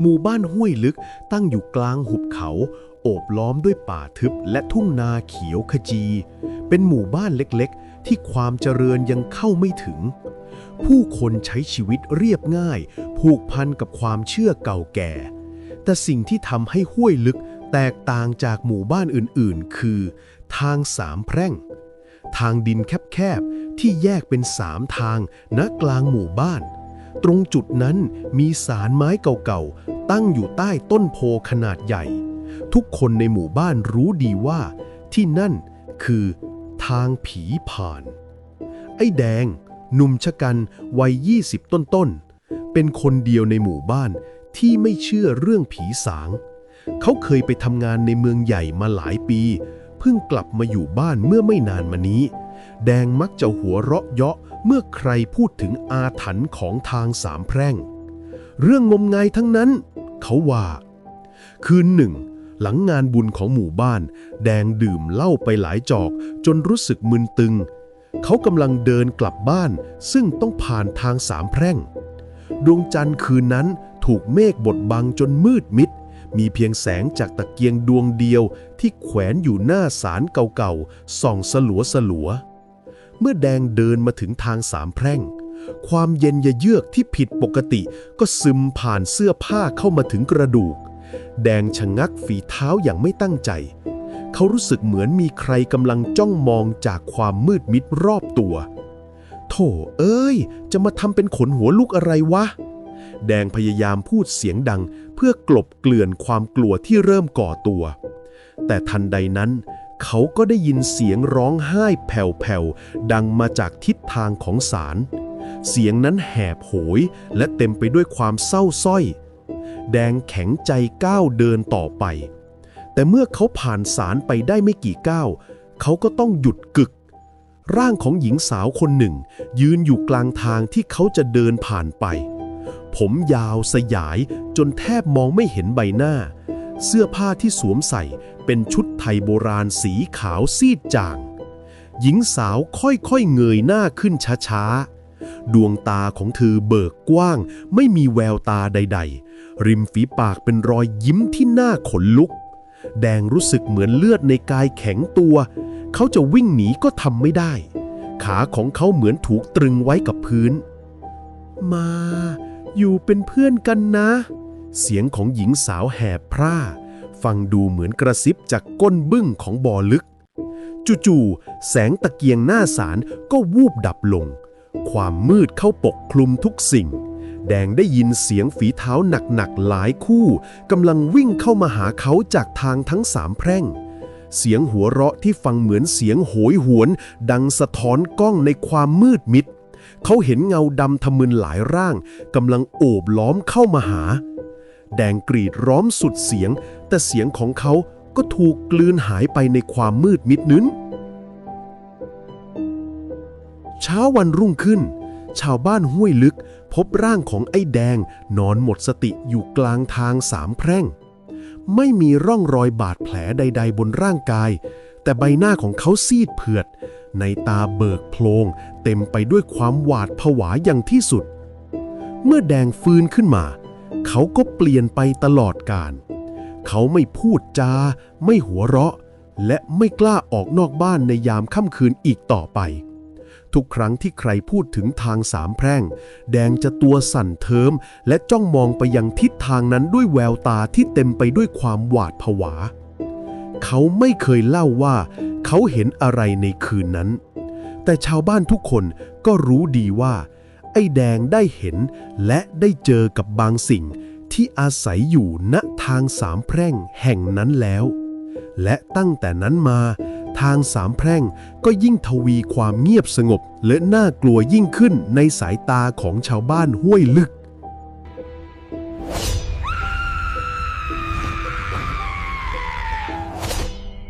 หมู่บ้านห้วยลึกตั้งอยู่กลางหุบเขา โอบล้อมด้วยป่าทึบและทุ่งนาเขียวขจี เป็นหมู่บ้านเล็กๆ ที่ความเจริญยังเข้าไม่ถึง ผู้คนใช้ชีวิตเรียบง่าย ผูกพันกับความเชื่อเก่าแก่ แต่สิ่งที่ทำให้ห้วยลึกแตกต่างจากหมู่บ้านอื่นๆ คือ ทางสามแพร่ง ทางดินแคบๆ ที่แยกเป็นสามทางณกลางหมู่บ้าน ตรงจุดนั้นมีสารไม้เก่าๆ ตั้งอยู่ใต้ต้นโพขนาดใหญ่ ทุกคนในหมู่บ้านรู้ดีว่า ที่นั่นคือทางผีผ่าน ไอ้แดง หนุ่มชะกันวัย20ต้นๆ เป็นคนเดียวในหมู่บ้านที่ไม่เชื่อเรื่องผีสาง เขาเคยไปทำงานในเมืองใหญ่มาหลายปี เพิ่งกลับมาอยู่บ้านเมื่อไม่นานมานี้ แดงมักจะหัวเราะเยาะเมื่อใครพูดถึงอาถรรพ์ของทางสามแพร่ง เรื่องงมงายทั้งนั้น เขาว่า คืนหนึ่ง หลังงานบุญของหมู่บ้าน แดงดื่มเหล้าไปหลายจอกจนรู้สึกมึนตึง เขากำลังเดินกลับบ้าน ซึ่งต้องผ่านทางสามแพร่ง ดวงจันทร์คืนนั้นถูกเมฆบดบังจนมืดมิดมีเพียงแสงจากตะเกียงดวงเดียวที่แขวนอยู่หน้าศาลเก่าๆ ส่องสลัวสลัวๆ เมื่อแดงเดินมาถึงทางสามแพร่ง ความเย็นยะเยือกที่ผิดปกติก็ซึมผ่านเสื้อผ้าเข้ามาถึงกระดูก แดงชะงักฝีเท้าอย่างไม่ตั้งใจ เขารู้สึกเหมือนมีใครกำลังจ้องมองจากความมืดมิดรอบตัว โธ่เอ้ย จะมาทำเป็นขนหัวลุกอะไรวะ แดงพยายามพูดเสียงดังเพื่อกลบเกลื่อนความกลัวที่เริ่มก่อตัว แต่ทันใดนั้น เขาก็ได้ยินเสียงร้องไห้แผ่วๆ ดังมาจากทิศทางของศาล เสียงนั้นแหบโหยและเต็มไปด้วยความเศร้าสร้อย แดงแข็งใจก้าวเดินต่อไป แต่เมื่อเขาผ่านศาลไปได้ไม่กี่ก้าว เขาก็ต้องหยุดกึก ร่างของหญิงสาวคนหนึ่ง ยืนอยู่กลางทางที่เขาจะเดินผ่านไป ผมยาวสยายจนแทบมองไม่เห็นใบหน้า เสื้อผ้าที่สวมใส่เป็นชุดไทยโบราณสีขาวซีดจาง หญิงสาวค่อยๆเงยหน้าขึ้นช้าๆ ดวงตาของเธอเบิกกว้าง ไม่มีแววตาใดๆ ริมฝีปากเป็นรอยยิ้มที่หน่าขนลุก แดงรู้สึกเหมือนเลือดในกายแข็งตัว เขาจะวิ่งหนีก็ทำไม่ได้ ขาของเขาเหมือนถูกตรึงไว้กับพื้น มา อยู่เป็นเพื่อนกันนะ เสียงของหญิงสาวแหบพร่า ฟังดูเหมือนกระซิบจากก้นบึ้งของบ่อลึก จู่ๆ แสงตะเกียงหน้าสารก็วูบดับลง ความมืดเข้าปกคลุมทุกสิ่ง แดงได้ยินเสียงฝีเท้าหนักๆ หลายคู่กำลังวิ่งเข้ามาหาเขาจากทางทั้งสามแพร่ง เสียงหัวเราะที่ฟังเหมือนเสียงโหยหวน ดังสะท้อนกล้องในความมืดมิดเขาเห็นเงาดำทะมึนหลายร่างกำลังโอบล้อมเข้ามาหา แดงกรีดร้อมสุดเสียง แต่เสียงของเขาก็ถูกกลืนหายไปในความมืดมิดนั้นเช้าวันรุ่งขึ้น ชาวบ้านห้วยลึก พบร่างของไอ้แดงนอนหมดสติอยู่กลางทางสามแพร่ง ไม่มีร่องรอยบาดแผลใด ๆ บนร่างกาย แต่ใบหน้าของเขาซีดเผือด ในตาเบิกโพลงเต็มไปด้วยความหวาดผวาอย่างที่สุด เมื่อแดงฟื้นขึ้นมา เขาก็เปลี่ยนไปตลอดกาลเขาไม่พูดจา ไม่หัวเราะ และไม่กล้าออกนอกบ้านในยามค่ำคืนอีกต่อไป ทุกครั้งที่ใครพูดถึงทางสามแพร่ง แดงจะตัวสั่นเทิม และจ้องมองไปยังทิศทางนั้นด้วยแววตาที่เต็มไปด้วยความหวาดผวา เขาไม่เคยเล่าว่าเขาเห็นอะไรในคืนนั้น แต่ชาวบ้านทุกคนก็รู้ดีว่า ไอ้แดงได้เห็นและได้เจอกับบางสิ่งที่อาศัยอยู่ณทางสามแพร่งแห่งนั้นแล้ว และตั้งแต่นั้นมา ทางสามแพร่งก็ยิ่งทวีความเงียบสงบ และน่ากลัวยิ่งขึ้นในสายตาของชาวบ้านห้วยลึก